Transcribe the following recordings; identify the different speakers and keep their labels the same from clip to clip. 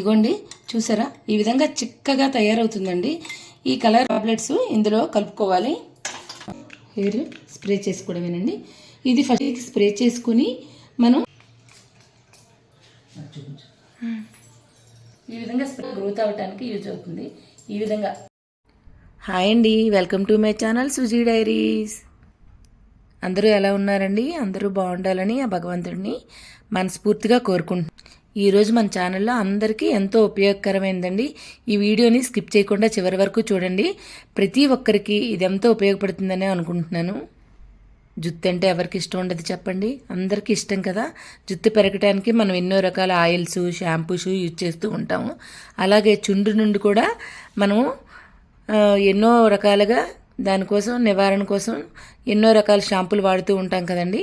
Speaker 1: ఇగోండి చూసారా? ఈ విధంగా చిక్కగా తయారవుతుందండి. ఈ కలర్ టాబ్లెట్స్ ఇందులో కలుపుకోవాలి. హెయిర్ స్ప్రే చేసుకోవడమేనండి. ఇది ఫస్ట్ స్ప్రే చేసుకుని మనం ఈ విధంగా స్ప్రే గ్రోత్ అవ్వడానికి యూజ్ అవుతుంది. ఈ విధంగా. హాయ్ అండి welcome to my channel Suji diaries. అందరూ ఎలా ఉన్నారండి? అందరూ బాగుండాలని ఆ భగవంతుడిని మనస్ఫూర్తిగా కోరుకుంటున్నాను ఈరోజు మన ఛానల్లో అందరికీ ఎంతో ఉపయోగకరమైందండి. ఈ వీడియోని స్కిప్ చేయకుండా చివరి వరకు చూడండి. ప్రతి ఒక్కరికి ఇది ఎంతో ఉపయోగపడుతుందనే అనుకుంటున్నాను. జుత్తు అంటే ఎవరికి ఇష్టం ఉండదు చెప్పండి. అందరికీ ఇష్టం కదా. జుత్తు పెరగటానికి మనం ఎన్నో రకాల ఆయిల్స్ షాంపూస్ యూజ్ చేస్తూ ఉంటాము. అలాగే చుండ్రు నుండి కూడా మనము ఎన్నో రకాలుగా దానికోసం నివారణ కోసం ఎన్నో రకాల షాంపులు వాడుతూ ఉంటాం కదండి.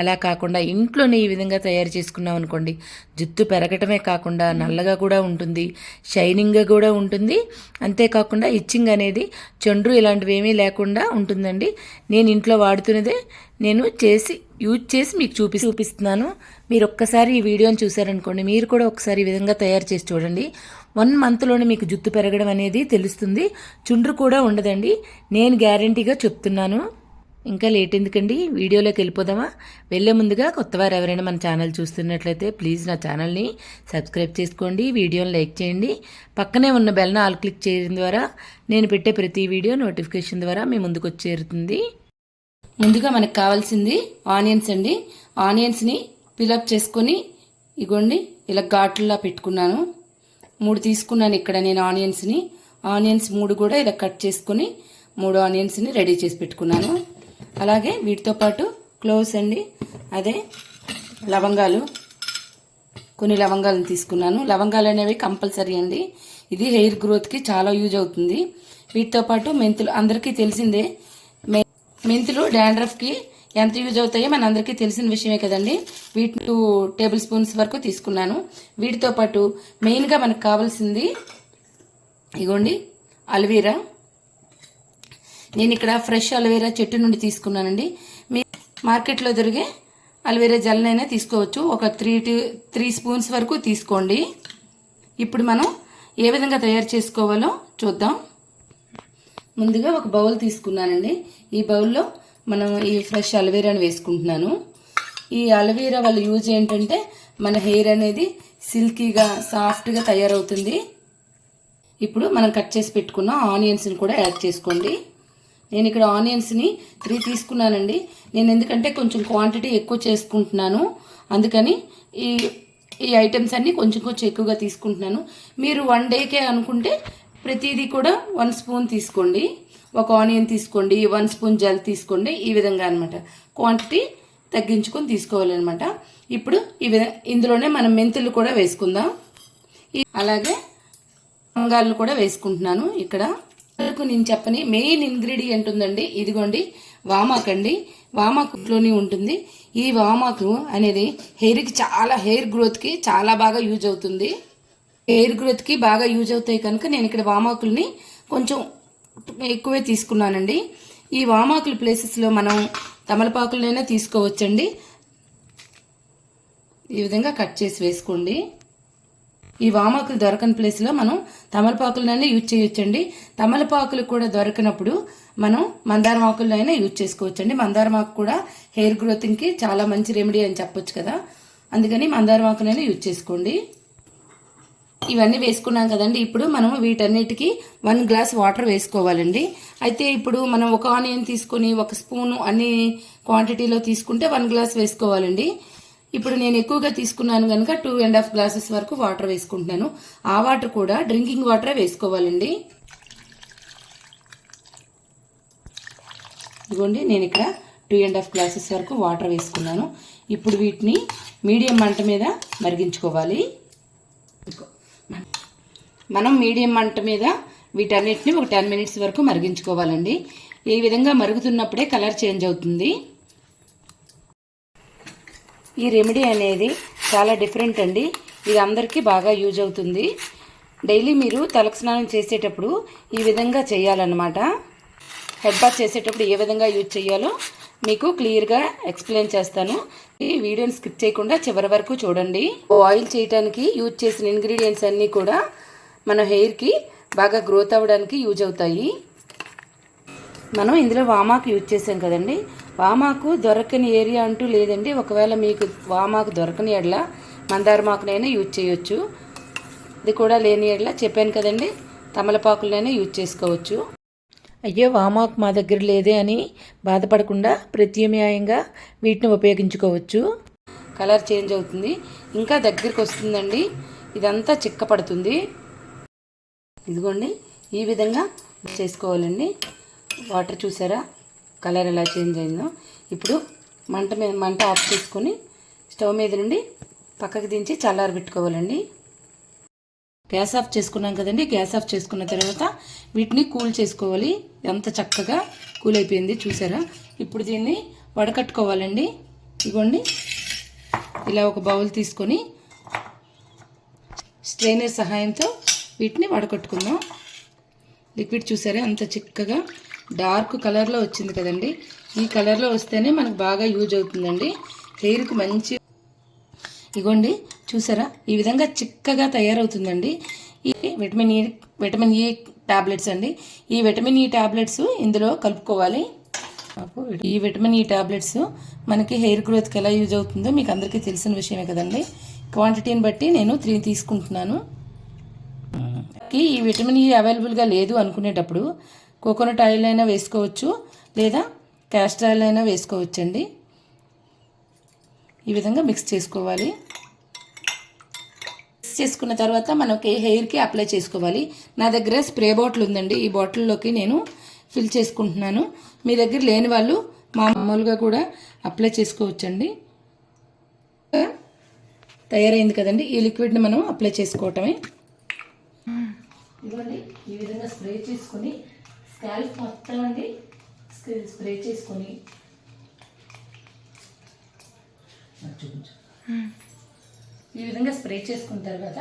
Speaker 1: అలా కాకుండా ఇంట్లోనే ఈ విధంగా తయారు చేసుకున్నాం అనుకోండి జుత్తు పెరగటమే కాకుండా నల్లగా కూడా ఉంటుంది షైనింగ్గా కూడా ఉంటుంది. అంతేకాకుండా ఇచ్చింగ్ అనేది చండ్రు ఇలాంటివి ఏమీ లేకుండా ఉంటుందండి. నేను ఇంట్లో వాడుతున్నదే నేను చేసి యూజ్ చేసి మీకు చూపి చూపిస్తున్నాను. మీరు ఒక్కసారి ఈ వీడియోని చూసారనుకోండి మీరు కూడా ఒకసారి ఈ విధంగా తయారు చేసి చూడండి. వన్ మంత్లోనే మీకు జుత్తు పెరగడం అనేది తెలుస్తుంది. చుండ్రు కూడా ఉండదండి. నేను గ్యారంటీగా చెప్తున్నాను. ఇంకా లేట్ ఎందుకండి? వీడియోలోకి వెళ్ళిపోదామా? వెళ్ళే ముందుగా కొత్తవారు ఎవరైనా మన ఛానల్ చూస్తున్నట్లయితే ప్లీజ్ నా ఛానల్ని సబ్స్క్రైబ్ చేసుకోండి. వీడియోని లైక్ చేయండి. పక్కనే ఉన్న బెల్న ఆల్ క్లిక్ చేయడం ద్వారా నేను పెట్టే ప్రతి వీడియో నోటిఫికేషన్ ద్వారా మీ ముందుకు వచ్చి చేరుతుంది. ముందుగా మనకు కావాల్సింది ఆనియన్స్ అండి. ఆనియన్స్ని పిలప్ చేసుకొని ఇగోండి ఇలా ఘాట్లా పెట్టుకున్నాను. మూడు తీసుకున్నాను ఇక్కడ నేను ఆనియన్స్ని ఆనియన్స్ మూడు కూడా ఇలా కట్ చేసుకుని మూడు ఆనియన్స్ని రెడీ చేసి పెట్టుకున్నాను. అలాగే వీటితో పాటు క్లోవ్స్ అండి అదే లవంగాలు కొన్ని లవంగాలను తీసుకున్నాను. లవంగాలు అనేవి కంపల్సరీ అండి. ఇది హెయిర్ గ్రోత్కి చాలా యూజ్ అవుతుంది. వీటితో పాటు మెంతులు అందరికీ తెలిసిందే మె- మెంతులు డాండ్రఫ్కి ఎంత యూజ్ అవుతాయో మన అందరికీ తెలిసిన విషయమే కదండి. వీటి టూ టేబుల్ స్పూన్స్ వరకు తీసుకున్నాను. వీటితో పాటు మెయిన్గా మనకు కావాల్సింది ఇగోండి అల్వీరా. నేను ఇక్కడ ఫ్రెష్ అలోవెరా చెట్టు నుండి తీసుకున్నానండి. మీ మార్కెట్లో దొరికే అలోవెరా జల్నైనా తీసుకోవచ్చు. ఒక త్రీ టూ త్రీ స్పూన్స్ వరకు తీసుకోండి. ఇప్పుడు మనం ఏ విధంగా తయారు చేసుకోవాలో చూద్దాం. ముందుగా ఒక బౌల్ తీసుకున్నానండి. ఈ బౌల్లో మనం ఈ ఫ్రెష్ అలవేరాని వేసుకుంటున్నాను. ఈ అలవేరా వాళ్ళ యూజ్ ఏంటంటే మన హెయిర్ అనేది సిల్కీగా సాఫ్ట్గా తయారవుతుంది. ఇప్పుడు మనం కట్ చేసి పెట్టుకున్న ఆనియన్స్ని కూడా యాడ్ చేసుకోండి. నేను ఇక్కడ ఆనియన్స్ని త్రీ తీసుకున్నానండి. నేను ఎందుకంటే కొంచెం క్వాంటిటీ ఎక్కువ చేసుకుంటున్నాను. అందుకని ఈ ఈ ఐటమ్స్ అన్నీ కొంచెం కొంచెం ఎక్కువగా తీసుకుంటున్నాను. మీరు వన్ డేకే అనుకుంటే ప్రతిదీ కూడా వన్ స్పూన్ తీసుకోండి. ఒక ఆనియన్ తీసుకోండి వన్ స్పూన్ జల్ తీసుకోండి ఈ విధంగా అనమాట క్వాంటిటీ తగ్గించుకొని తీసుకోవాలన్నమాట. ఇప్పుడు ఈ విధంగా ఇందులోనే మనం మెంతులు కూడా వేసుకుందాం. అలాగే లవంగాలను కూడా వేసుకుంటున్నాను ఇక్కడ. వరకు నేను చెప్పని మెయిన్ ఇంగ్రీడియంట్ ఉందండి ఇదిగోండి వామాక్ అండి వామాకులోనే ఉంటుంది. ఈ వామాకు అనేది హెయిర్కి చాలా హెయిర్ గ్రోత్కి చాలా బాగా యూజ్ అవుతుంది. హెయిర్ గ్రోత్కి బాగా యూజ్ అవుతాయి కనుక నేను ఇక్కడ వామాకుల్ని కొంచెం ఎక్కువే తీసుకున్నానండి. ఈ వామాకుల ప్లేసెస్లో మనం తమలపాకులనైనా తీసుకోవచ్చండి. ఈ విధంగా కట్ చేసి వేసుకోండి. ఈ వామాకులు దొరకని ప్లేస్లో మనం తమలపాకులనైనా యూజ్ చేయొచ్చండి. తమలపాకులు కూడా దొరకనప్పుడు మనం మందారం ఆకులైనా యూజ్ చేసుకోవచ్చండి. మందారం ఆకు కూడా హెయిర్ గ్రోతింగ్కి చాలా మంచి రెమెడీ అని చెప్పొచ్చు కదా. అందుకని మందారం ఆకులైనా యూజ్ చేసుకోండి. ఇవన్నీ వేసుకున్నాం కదండి. ఇప్పుడు మనం వీటన్నిటికీ వన్ గ్లాస్ వాటర్ వేసుకోవాలండి. అయితే ఇప్పుడు మనం ఒక ఆనియన్ తీసుకొని ఒక స్పూను అన్ని క్వాంటిటీలో తీసుకుంటే వన్ గ్లాస్ వేసుకోవాలండి. ఇప్పుడు నేను ఎక్కువగా తీసుకున్నాను కనుక టూ అండ్ హాఫ్ గ్లాసెస్ వరకు వాటర్ వేసుకుంటున్నాను. ఆ వాటర్ కూడా డ్రింకింగ్ వాటరే వేసుకోవాలండి. ఇదిగోండి నేను ఇక్కడ టూ అండ్ హాఫ్ గ్లాసెస్ వరకు వాటర్ వేసుకున్నాను. ఇప్పుడు వీటిని మీడియం మంట మీద మరిగించుకోవాలి. మనం మీడియం మంట మీద వీటన్నిటిని ఒక టెన్ మినిట్స్ వరకు మరిగించుకోవాలండి. ఈ విధంగా మరుగుతున్నప్పుడే కలర్ చేంజ్ అవుతుంది. ఈ రెమెడీ అనేది చాలా డిఫరెంట్ అండి. ఇది అందరికీ బాగా యూజ్ అవుతుంది. డైలీ మీరు తలకు స్నానం చేసేటప్పుడు ఈ విధంగా చేయాలన్నమాట. హెడ్ బాత్ చేసేటప్పుడు ఏ విధంగా యూజ్ చేయాలో మీకు క్లియర్గా ఎక్స్ప్లెయిన్ చేస్తాను. ఈ వీడియోని స్కిప్ చేయకుండా చివరి వరకు చూడండి. ఆయిల్ చేయడానికి యూజ్ చేసిన ఇంగ్రీడియంట్స్ అన్నీ కూడా మన హెయిర్కి బాగా గ్రోత్ అవ్వడానికి యూజ్ అవుతాయి. మనం ఇందులో వామాకు యూజ్ చేసాం కదండి. వామాకు దొరకని ఏరియా అంటూ లేదండి. ఒకవేళ మీకు వామాకు దొరకని ఎడల మందారమాకునైనా యూజ్ చేయొచ్చు. ఇది కూడా లేని ఎడల చెప్పాను కదండి. తమలపాకులైనా యూజ్ చేసుకోవచ్చు. అయ్యో వామాకు మా దగ్గర లేదే అని బాధపడకుండా ప్రత్యామ్నాయంగా వీటిని ఉపయోగించుకోవచ్చు. కలర్ చేంజ్ అవుతుంది. ఇంకా దగ్గరికి వస్తుందండి. ఇదంతా చిక్కపడుతుంది. ఇదిగోండి ఈ విధంగా చేసుకోవాలండి. వాటర్ చూసారా? కలర్ ఎలా చేంజ్ అయిందో. ఇప్పుడు మంట మీద మంట ఆఫ్ చేసుకొని స్టవ్ మీద నుండి పక్కకు దించి చల్లారి పెట్టుకోవాలండి. గ్యాస్ ఆఫ్ చేసుకున్నాం కదండి గ్యాస్ ఆఫ్ చేసుకున్న తర్వాత వీటిని కూల్ చేసుకోవాలి. ఎంత చక్కగా కూల్ అయిపోయింది చూసారా? ఇప్పుడు దీన్ని వడకట్టుకోవాలండి. ఇగోండి ఇలా ఒక బౌల్ తీసుకొని స్ట్రైనర్ సహాయంతో వీటిని వడకట్టుకుందాం. లిక్విడ్ చూసారా? అంత చిక్కగా డార్క్ కలర్లో వచ్చింది కదండి. ఈ కలర్లో వస్తేనే మనకు బాగా యూజ్ అవుతుందండి. హెయిర్కి మంచి ఇగోండి చూసారా? ఈ విధంగా చిక్కగా తయారవుతుందండి. ఈ vitamin E vitamin E tablets అండి. ఈ విటమిన్ ఈ టాబ్లెట్స్ ఇందులో కలుపుకోవాలి. ఈ విటమిన్ ఈ టాబ్లెట్స్ మనకి హెయిర్ గ్రోత్కి ఎలా యూజ్ అవుతుందో మీకు అందరికీ తెలిసిన విషయమే కదండి. క్వాంటిటీని బట్టి నేను త్రీ తీసుకుంటున్నాను. కి ఈ విటమిన్ ఈ అవైలబుల్గా లేదు అనుకునేటప్పుడు కోకోనట్ ఆయిల్ అయినా వేసుకోవచ్చు లేదా క్యాస్టర్ ఆయిల్ అయినా వేసుకోవచ్చండి. ఈ విధంగా మిక్స్ చేసుకోవాలి. మిక్స్ చేసుకున్న తర్వాత మనకి హెయిర్కి అప్లై చేసుకోవాలి. నా దగ్గర స్ప్రే బాటిల్ ఉందండి. ఈ బాటిల్లోకి నేను ఫిల్ చేసుకుంటున్నాను. మీ దగ్గర లేని వాళ్ళు మామూలుగా కూడా అప్లై చేసుకోవచ్చండి. తయారైంది కదండి. ఈ లిక్విడ్ని మనం అప్లై చేసుకోవటమే. ఇదిగోండి ఈ విధంగా స్ప్రే చేసుకొని స్కాల్ప్ మొత్తం అండి స్ప్రే చేసుకొని. చూపించు. ఈ విధంగా స్ప్రే చేసుకున్న తర్వాత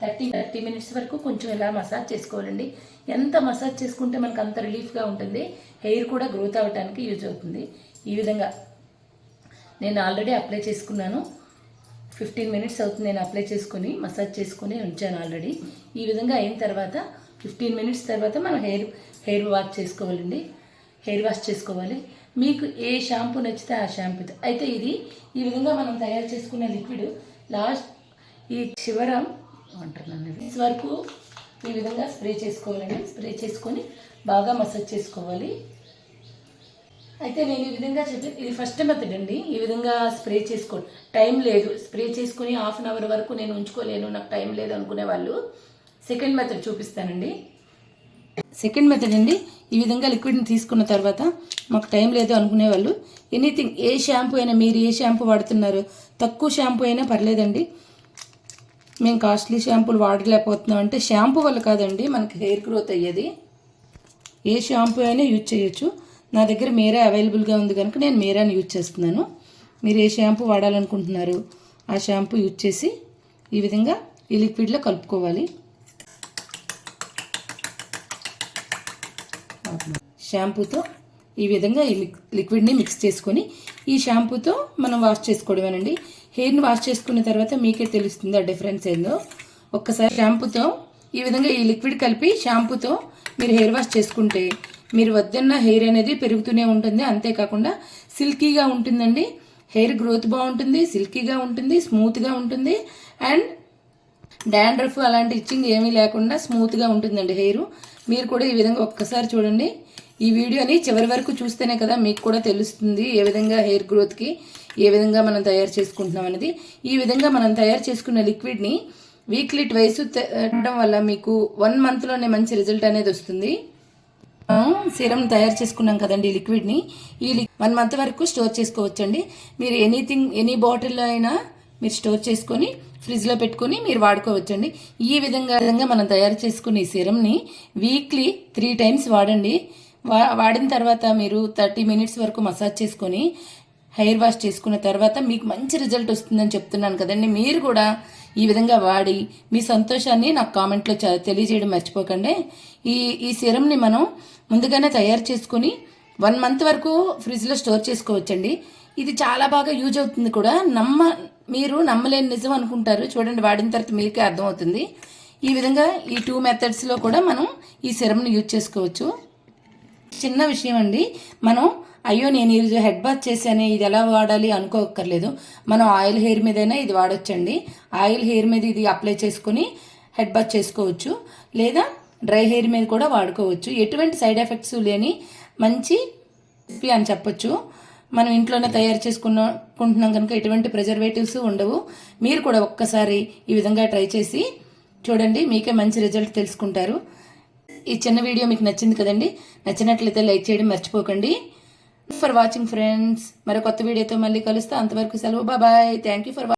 Speaker 1: థర్టీ థర్టీ మినిట్స్ వరకు కొంచెం ఇలా మసాజ్ చేసుకోవాలండి. ఎంత మసాజ్ చేసుకుంటే మనకు అంత రిలీఫ్గా ఉంటుంది. హెయిర్ కూడా గ్రోత్ అవ్వడానికి యూజ్ అవుతుంది. ఈ విధంగా నేను ఆల్రెడీ అప్లై చేసుకున్నాను. ఫిఫ్టీన్ మినిట్స్ అవుతుంది. నేను అప్లై చేసుకొని మసాజ్ చేసుకొని ఉంచాను ఆల్రెడీ ఈ విధంగా అయిన తర్వాత ఫిఫ్టీన్ మినిట్స్ తర్వాత మనం హెయిర్ హెయిర్ వాష్ చేసుకోవాలండి. హెయిర్ వాష్ చేసుకోవాలి. మీకు ఏ షాంపూ నచ్చితే ఆ షాంపూ అయితే ఇది ఈ విధంగా మనం తయారు చేసుకున్న లిక్విడ్ లాస్ట్ ఈ చివరం అంటున్నాను ఇది వరకు ఈ విధంగా స్ప్రే చేసుకోవాలండి. స్ప్రే చేసుకొని బాగా మసాజ్ చేసుకోవాలి. అయితే నేను ఈ విధంగా చెప్పి ఇది ఫస్ట్ మెథడ్ అండి. ఈ విధంగా స్ప్రే చేసుకోండి టైం లేదు. స్ప్రే చేసుకుని హాఫ్ అన్ అవర్ వరకు నేను ఉంచుకోలేను. నాకు టైం లేదు అనుకునే వాళ్ళు. సెకండ్ మెథడ్ చూపిస్తానండి. సెకండ్ మెథడ్ అండి. ఈ విధంగా లిక్విడ్ని తీసుకున్న తర్వాత మాకు టైం లేదు అనుకునే వాళ్ళు. ఎనీథింగ్ ఏ షాంపూ అయినా మీరు ఏ షాంపూ వాడుతున్నారు తక్కువ షాంపూ అయినా పర్లేదండి. మేము కాస్ట్లీ షాంపూలు వాడలేకపోతున్నాం అంటే షాంపూ వల్ల కాదండి మనకి హెయిర్ గ్రోత్ అయ్యేది. ఏ షాంపూ అయినా యూజ్ చేయొచ్చు. నా దగ్గర మేరా అవైలబుల్గా ఉంది కనుక నేను మీరాని యూజ్ చేస్తున్నాను. మీరు ఏ షాంపూ వాడాలనుకుంటున్నారు ఆ షాంపూ యూజ్ చేసి ఈ విధంగా ఈ లిక్విడ్లో కలుపుకోవాలి. షాంపూతో ఈ విధంగా ఈ లిక్విడ్ని మిక్స్ చేసుకొని ఈ షాంపూతో మనం వాష్ చేసుకోవడమేనండి. హెయిర్ని వాష్ చేసుకున్న తర్వాత మీకే తెలుస్తుంది ఆ డిఫరెన్స్ ఏందో. ఒక్కసారి షాంపూతో ఈ విధంగా ఈ లిక్విడ్ కలిపి షాంపూతో మీరు హెయిర్ వాష్ చేసుకుంటే మీరు వద్దన్న హెయిర్ అనేది పెరుగుతూనే ఉంటుంది. అంతేకాకుండా సిల్కీగా ఉంటుందండి. హెయిర్ గ్రోత్ బాగుంటుంది సిల్కీగా ఉంటుంది స్మూత్గా ఉంటుంది. అండ్ డాండ్రఫ్ అలాంటి ఇచ్చింగ్ ఏమీ లేకుండా స్మూత్గా ఉంటుందండి హెయిర్. మీరు కూడా ఈ విధంగా ఒక్కసారి చూడండి. ఈ వీడియోని చివరి వరకు చూస్తేనే కదా మీకు కూడా తెలుస్తుంది ఏ విధంగా హెయిర్ గ్రోత్కి ఏ విధంగా మనం తయారు చేసుకుంటున్నాం అనేది. ఈ విధంగా మనం తయారు చేసుకున్న లిక్విడ్ని వీక్లీ ట్వైస్ తినడం వల్ల మీకు వన్ మంత్లోనే మంచి రిజల్ట్ అనేది వస్తుంది. సీరం తయారు చేసుకున్నాం కదండి లిక్విడ్ని. ఈ వన్ మంత్ వరకు స్టోర్ చేసుకోవచ్చండి. మీరు ఎనీథింగ్ ఎనీ బాటిల్లో అయినా మీరు స్టోర్ చేసుకొని ఫ్రిడ్జ్లో పెట్టుకొని మీరు వాడుకోవచ్చండి. ఈ విధంగా విధంగా మనం తయారు చేసుకునే ఈ సిరంని వీక్లీ త్రీ టైమ్స్ వాడండి. వా వాడిన తర్వాత మీరు థర్టీ మినిట్స్ వరకు మసాజ్ చేసుకొని హెయిర్ వాష్ చేసుకున్న తర్వాత మీకు మంచి రిజల్ట్ వస్తుందని చెప్తున్నాను కదండి. మీరు కూడా ఈ విధంగా వాడి మీ సంతోషాన్ని నాకు కామెంట్లో తెలియజేయడం మర్చిపోకండి. ఈ ఈ సిరంని మనం ముందుగానే తయారు చేసుకుని వన్ మంత్ వరకు ఫ్రిడ్జ్లో స్టోర్ చేసుకోవచ్చండి. ఇది చాలా బాగా యూజ్ అవుతుంది కూడా. నమ్మ మీరు నమ్మలేని నిజం అనుకుంటారు. చూడండి వాడిన తర్వాత మీకే అర్థమవుతుంది. ఈ విధంగా ఈ టూ మెథడ్స్లో కూడా మనం ఈ సిరమ్ని యూజ్ చేసుకోవచ్చు. చిన్న విషయం అండి. మనం అయ్యో నేను ఈరోజు హెడ్ బాత్ చేశానే ఇది ఎలా వాడాలి అనుకోక్కర్లేదు. మనం ఆయిల్ హెయిర్ మీదైనా ఇది వాడొచ్చండి. ఆయిల్ హెయిర్ మీద ఇది అప్లై చేసుకొని హెడ్ బాత్ చేసుకోవచ్చు. లేదా డ్రై హెయిర్ మీద కూడా వాడుకోవచ్చు. ఎటువంటి సైడ్ ఎఫెక్ట్స్ లేని మంచి రెసిపీ అని చెప్పొచ్చు. మనం ఇంట్లోనే తయారు చేసుకున్నాకుంటున్నాం కనుక ఎటువంటి ప్రిజర్వేటివ్స్ ఉండవు. మీరు కూడా ఒక్కసారి ఈ విధంగా ట్రై చేసి చూడండి మీకే మంచి రిజల్ట్ తెలుసుకుంటారు. ఈ చిన్న వీడియో మీకు నచ్చింది కదండి నచ్చినట్లయితే లైక్ చేయడం మర్చిపోకండి. ఫర్ వాచింగ్ ఫ్రెండ్స్ మరో కొత్త వీడియోతో మళ్ళీ కలుస్తా. అంతవరకు సెలవు. Bye thank you for